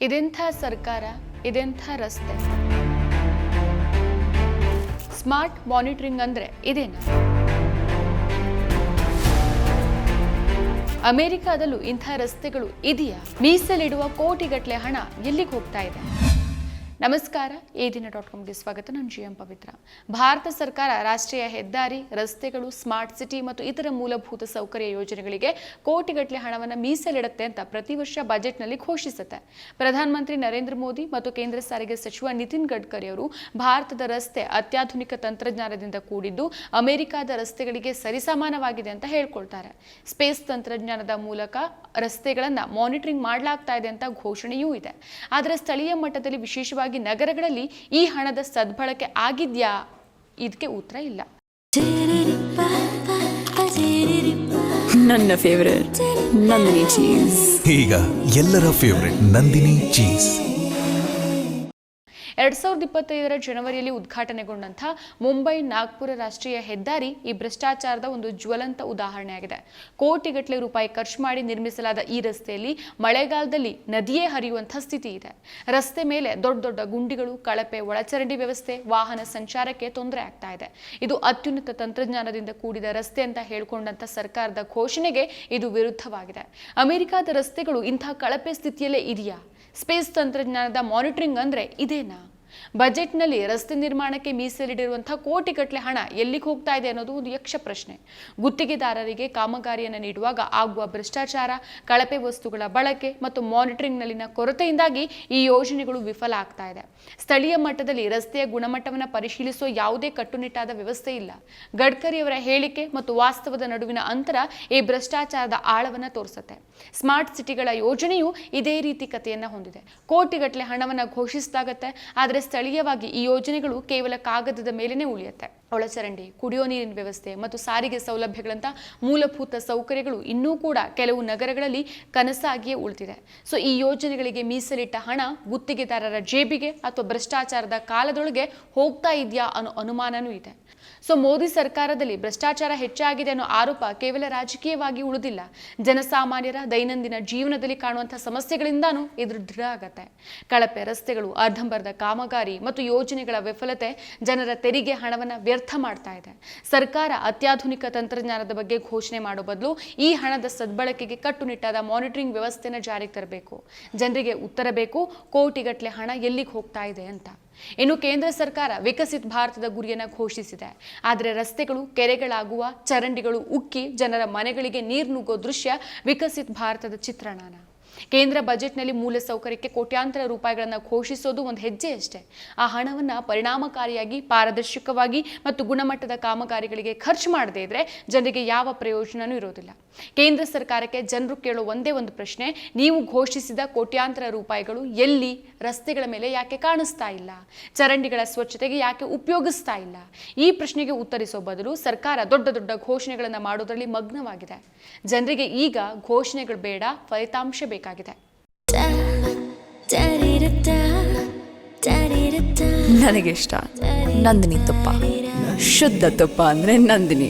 ಇದೆಂಥ ಸರ್ಕಾರ, ಇದೆಂಥ ರಸ್ತೆ? ಸ್ಮಾರ್ಟ್ ಮಾನಿಟರಿಂಗ್ ಅಂದ್ರೆ ಇದೇನು? ಅಮೆರಿಕಾದಲ್ಲೂ ಇಂಥ ರಸ್ತೆಗಳು ಇದೆಯಾ? ಮೀಸಲಿಡುವ ಕೋಟಿಗಟ್ಟಲೆ ಹಣ ಎಲ್ಲಿಗೆ ಹೋಗ್ತಾ ಇದೆ? ನಮಸ್ಕಾರ ಈ ದಿನ ಡಾಟ್ ಕಾಮ್ಗೆ ಸ್ವಾಗತ. ನಾನು ಜಿ ಎಂ ಪವಿತ್ರ. ಭಾರತ ಸರ್ಕಾರ ರಾಷ್ಟ್ರೀಯ ಹೆದ್ದಾರಿ, ರಸ್ತೆಗಳು, ಸ್ಮಾರ್ಟ್ ಸಿಟಿ ಮತ್ತು ಇತರ ಮೂಲಭೂತ ಸೌಕರ್ಯ ಯೋಜನೆಗಳಿಗೆ ಕೋಟಿಗಟ್ಟಲೆ ಹಣವನ್ನು ಮೀಸಲಿಡುತ್ತೆ ಅಂತ ಪ್ರತಿ ವರ್ಷ ಬಜೆಟ್ನಲ್ಲಿ ಘೋಷಿಸುತ್ತೆ. ಪ್ರಧಾನಮಂತ್ರಿ ನರೇಂದ್ರ ಮೋದಿ ಮತ್ತು ಕೇಂದ್ರ ಸಾರಿಗೆ ಸಚಿವ ನಿತಿನ್ ಗಡ್ಕರಿ ಅವರು ಭಾರತದ ರಸ್ತೆ ಅತ್ಯಾಧುನಿಕ ತಂತ್ರಜ್ಞಾನದಿಂದ ಕೂಡಿದ್ದು ಅಮೆರಿಕದ ರಸ್ತೆಗಳಿಗೆ ಸರಿಸಮಾನವಾಗಿದೆ ಅಂತ ಹೇಳ್ಕೊಳ್ತಾರೆ. ಸ್ಪೇಸ್ ತಂತ್ರಜ್ಞಾನದ ಮೂಲಕ ರಸ್ತೆಗಳನ್ನು ಮಾನಿಟರಿಂಗ್ ಮಾಡಲಾಗ್ತಾ ಇದೆ ಅಂತ ಘೋಷಣೆಯೂ ಇದೆ. ಆದರೆ ಸ್ಥಳೀಯ ಮಟ್ಟದಲ್ಲಿ ವಿಶೇಷವಾಗಿ ನಗರಗಳಲ್ಲಿ ಈ ಹಣದ ಸದ್ಬಳಕೆ ಆಗಿದ್ಯಾ? ಇದಕ್ಕೆ ಉತ್ತರ ಇಲ್ಲ. ನನ್ನ ಫೇವರೇಟ್ ನಂದಿನಿ ಚೀಸ್ ಈಗ ಎಲ್ಲರ ಫೇವರೆಟ್ ನಂದಿನಿ ಚೀಸ್ ಎರಡ್ ಸಾವಿರದ ಇಪ್ಪತ್ತೈದರ ಜನವರಿಯಲ್ಲಿ ಉದ್ಘಾಟನೆಗೊಂಡಂಥ ಮುಂಬೈ ನಾಗ್ಪುರ ರಾಷ್ಟ್ರೀಯ ಹೆದ್ದಾರಿ ಈ ಭ್ರಷ್ಟಾಚಾರದ ಒಂದು ಜ್ವಲಂತ ಉದಾಹರಣೆಯಾಗಿದೆ. ಕೋಟಿಗಟ್ಟಲೆ ರೂಪಾಯಿ ಖರ್ಚು ಮಾಡಿ ನಿರ್ಮಿಸಲಾದ ಈ ರಸ್ತೆಯಲ್ಲಿ ಮಳೆಗಾಲದಲ್ಲಿ ನದಿಯೇ ಹರಿಯುವಂತಹ ಸ್ಥಿತಿ ಇದೆ. ರಸ್ತೆ ಮೇಲೆ ದೊಡ್ಡ ದೊಡ್ಡ ಗುಂಡಿಗಳು, ಕಳಪೆ, ಒಳಚರಂಡಿ ವ್ಯವಸ್ಥೆ, ವಾಹನ ಸಂಚಾರಕ್ಕೆ ತೊಂದರೆ ಆಗ್ತಾ ಇದೆ. ಇದು ಅತ್ಯುನ್ನತ ತಂತ್ರಜ್ಞಾನದಿಂದ ಕೂಡಿದ ರಸ್ತೆ ಅಂತ ಹೇಳ್ಕೊಂಡಂತ ಸರ್ಕಾರದ ಘೋಷಣೆಗೆ ಇದು ವಿರುದ್ಧವಾಗಿದೆ. ಅಮೆರಿಕಾದ ರಸ್ತೆಗಳು ಇಂತಹ ಕಳಪೆ ಸ್ಥಿತಿಯಲ್ಲೇ ಇದೆಯಾ? ಸ್ಪೇಸ್ ತಂತ್ರಜ್ಞಾನದ ಮಾನಿಟರಿಂಗ್ ಅಂದ್ರೆ ಇದೇನಾ? ಬಜೆಟ್ನಲ್ಲಿ ರಸ್ತೆ ನಿರ್ಮಾಣಕ್ಕೆ ಮೀಸಲಿಡಿರುವಂತಹ ಕೋಟಿಗಟ್ಟಲೆ ಹಣ ಎಲ್ಲಿಗೆ ಹೋಗ್ತಾ ಇದೆ ಅನ್ನೋದು ಒಂದು ಯಕ್ಷ ಪ್ರಶ್ನೆ. ಗುತ್ತಿಗೆದಾರರಿಗೆ ಕಾಮಗಾರಿಯನ್ನು ನೀಡುವಾಗ ಆಗುವ ಭ್ರಷ್ಟಾಚಾರ, ಕಳಪೆ ವಸ್ತುಗಳ ಬಳಕೆ ಮತ್ತು ಮಾನಿಟರಿಂಗ್ನಲ್ಲಿನ ಕೊರತೆಯಿಂದಾಗಿ ಈ ಯೋಜನೆಗಳು ವಿಫಲ ಆಗ್ತಾ ಇದೆ. ಸ್ಥಳೀಯ ಮಟ್ಟದಲ್ಲಿ ರಸ್ತೆಯ ಗುಣಮಟ್ಟವನ್ನು ಪರಿಶೀಲಿಸುವ ಯಾವುದೇ ಕಟ್ಟುನಿಟ್ಟಾದ ವ್ಯವಸ್ಥೆ ಇಲ್ಲ. ಗಡ್ಕರಿ ಅವರ ಹೇಳಿಕೆ ಮತ್ತು ವಾಸ್ತವದ ನಡುವಿನ ಅಂತರ ಈ ಭ್ರಷ್ಟಾಚಾರದ ಆಳವನ್ನು ತೋರಿಸುತ್ತೆ. ಸ್ಮಾರ್ಟ್ ಸಿಟಿಗಳ ಯೋಜನೆಯು ಇದೇ ರೀತಿ ಕಥೆಯನ್ನ ಹೊಂದಿದೆ. ಕೋಟಿಗಟ್ಟಲೆ ಹಣವನ್ನು ಘೋಷಿಸಿದಾಗತ್ತೆ, ಆದರೆ ಸ್ಥಳೀಯವಾಗಿ ಈ ಯೋಜನೆಗಳು ಕೇವಲ ಕಾಗದದ ಮೇಲೇನೆ ಉಳಿಯುತ್ತೆ. ಒಳಚರಂಡಿ, ಕುಡಿಯೋ ನೀರಿನ ವ್ಯವಸ್ಥೆ ಮತ್ತು ಸಾರಿಗೆ ಸೌಲಭ್ಯಗಳಂತಹ ಮೂಲಭೂತ ಸೌಕರ್ಯಗಳು ಇನ್ನೂ ಕೂಡ ಕೆಲವು ನಗರಗಳಲ್ಲಿ ಕನಸಾಗಿಯೇ ಉಳಿದಿದೆ. ಸೊ, ಈ ಯೋಜನೆಗಳಿಗೆ ಮೀಸಲಿಟ್ಟ ಹಣ ಗುತ್ತಿಗೆದಾರರ ಜೇಬಿಗೆ ಅಥವಾ ಭ್ರಷ್ಟಾಚಾರದ ಕಾಲದೊಳಗೆ ಹೋಗ್ತಾ ಇದೆಯಾ ಅನ್ನೋ ಅನುಮಾನನೂ ಇದೆ. ಸೊ ಮೋದಿ ಸರ್ಕಾರದಲ್ಲಿ ಭ್ರಷ್ಟಾಚಾರ ಹೆಚ್ಚಾಗಿದೆ ಅನ್ನೋ ಆರೋಪ ಕೇವಲ ರಾಜಕೀಯವಾಗಿ ಉಳಿದಿಲ್ಲ. ಜನಸಾಮಾನ್ಯರ ದೈನಂದಿನ ಜೀವನದಲ್ಲಿ ಕಾಣುವಂತಹ ಸಮಸ್ಯೆಗಳಿಂದಾನೂ ಇದು ದೃಢ ಆಗತ್ತೆ. ಕಳಪೆ ರಸ್ತೆಗಳು, ಅರ್ಧಂಬರ್ಧ ಕಾಮಗಾರಿ ಮತ್ತು ಯೋಜನೆಗಳ ವಿಫಲತೆ ಜನರ ತೆರಿಗೆ ಹಣವನ್ನು ವ್ಯರ್ಥ ಮಾಡ್ತಾ ಇದೆ. ಸರ್ಕಾರ ಅತ್ಯಾಧುನಿಕ ತಂತ್ರಜ್ಞಾನದ ಬಗ್ಗೆ ಘೋಷಣೆ ಮಾಡೋ ಬದಲು ಈ ಹಣದ ಸದ್ಬಳಕೆಗೆ ಕಟ್ಟುನಿಟ್ಟಾದ ಮಾನಿಟರಿಂಗ್ ವ್ಯವಸ್ಥೆನ ಜಾರಿಗೆ ತರಬೇಕು. ಜನರಿಗೆ ಉತ್ತರ ಬೇಕು, ಕೋಟಿಗಟ್ಟಲೆ ಹಣ ಎಲ್ಲಿಗೆ ಹೋಗ್ತಾ ಇದೆ ಅಂತ. ಇನ್ನು ಕೇಂದ್ರ ಸರ್ಕಾರ ವಿಕಸಿತ ಭಾರತದ ಗುರಿಯನ್ನು ಘೋಷಿಸಿದೆ. ಆದರೆ ರಸ್ತೆಗಳು, ಕೆರೆಗಳಾಗುವ ಚರಂಡಿಗಳು ಉಕ್ಕಿ ಜನರ ಮನೆಗಳಿಗೆ ನೀರು ನುಗ್ಗೋ ದೃಶ್ಯ ವಿಕಸಿತ ಭಾರತದ ಚಿತ್ರಣನ ಕೇಂದ್ರ ಬಜೆಟ್ನಲ್ಲಿ ಮೂಲಸೌಕರ್ಯಕ್ಕೆ ಕೋಟ್ಯಾಂತರ ರೂಪಾಯಿಗಳನ್ನು ಘೋಷಿಸೋದು ಒಂದು ಹೆಜ್ಜೆ ಅಷ್ಟೇ. ಆ ಹಣವನ್ನು ಪರಿಣಾಮಕಾರಿಯಾಗಿ, ಪಾರದರ್ಶಕವಾಗಿ ಮತ್ತು ಗುಣಮಟ್ಟದ ಕಾಮಗಾರಿಗಳಿಗೆ ಖರ್ಚು ಮಾಡದೇ ಇದ್ರೆ ಜನರಿಗೆ ಯಾವ ಪ್ರಯೋಜನವೂ ಇರೋದಿಲ್ಲ. ಕೇಂದ್ರ ಸರ್ಕಾರಕ್ಕೆ ಜನರು ಕೇಳೋ ಒಂದೇ ಒಂದು ಪ್ರಶ್ನೆ, ನೀವು ಘೋಷಿಸಿದ ಕೋಟ್ಯಾಂತರ ರೂಪಾಯಿಗಳು ಎಲ್ಲಿ, ರಸ್ತೆಗಳ ಮೇಲೆ ಯಾಕೆ ಕಾಣಿಸ್ತಾ ಇಲ್ಲ? ಚರಂಡಿಗಳ ಸ್ವಚ್ಛತೆಗೆ ಯಾಕೆ ಉಪಯೋಗಿಸ್ತಾ ಇಲ್ಲ? ಈ ಪ್ರಶ್ನೆಗೆ ಉತ್ತರಿಸೋ ಬದಲು ಸರ್ಕಾರ ದೊಡ್ಡ ದೊಡ್ಡ ಘೋಷಣೆಗಳನ್ನು ಮಾಡೋದರಲ್ಲಿ ಮಗ್ನವಾಗಿದೆ. ಜನರಿಗೆ ಈಗ ಘೋಷಣೆಗಳು ಬೇಡ, ಫಲಿತಾಂಶ ಬೇಕಾಗಿದೆ ನನಗಿಷ್ಟ ನಂದಿನಿ ತುಪ್ಪ. ಶುದ್ಧ ತುಪ್ಪ ಅಂದ್ರೆ ನಂದಿನಿ.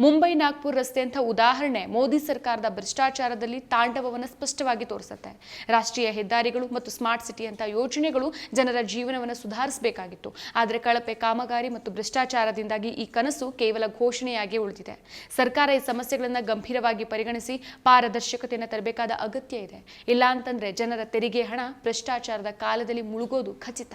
ಮುಂಬೈ ನಾಗ್ಪುರ್ ರಸ್ತೆ ಅಂತ ಉದಾಹರಣೆ ಮೋದಿ ಸರ್ಕಾರದ ಭ್ರಷ್ಟಾಚಾರದಲ್ಲಿ ತಾಂಡವವನ್ನು ಸ್ಪಷ್ಟವಾಗಿ ತೋರಿಸುತ್ತೆ. ರಾಷ್ಟ್ರೀಯ ಹೆದ್ದಾರಿಗಳು ಮತ್ತು ಸ್ಮಾರ್ಟ್ ಸಿಟಿ ಅಂತ ಯೋಜನೆಗಳು ಜನರ ಜೀವನವನ್ನು ಸುಧಾರಿಸಬೇಕಾಗಿತ್ತು. ಆದರೆ ಕಳಪೆ ಕಾಮಗಾರಿ ಮತ್ತು ಭ್ರಷ್ಟಾಚಾರದಿಂದಾಗಿ ಈ ಕನಸು ಕೇವಲ ಘೋಷಣೆಯಾಗಿ ಉಳಿದಿದೆ. ಸರ್ಕಾರ ಈ ಸಮಸ್ಯೆಗಳನ್ನು ಗಂಭೀರವಾಗಿ ಪರಿಗಣಿಸಿ ಪಾರದರ್ಶಕತೆಯನ್ನು ತರಬೇಕಾದ ಅಗತ್ಯ ಇದೆ. ಇಲ್ಲ ಅಂತಂದ್ರೆ ಜನರ ತೆರಿಗೆ ಹಣ ಭ್ರಷ್ಟಾಚಾರದ ಕಾಲದಲ್ಲಿ ಮುಳುಗೋದು ಖಚಿತ.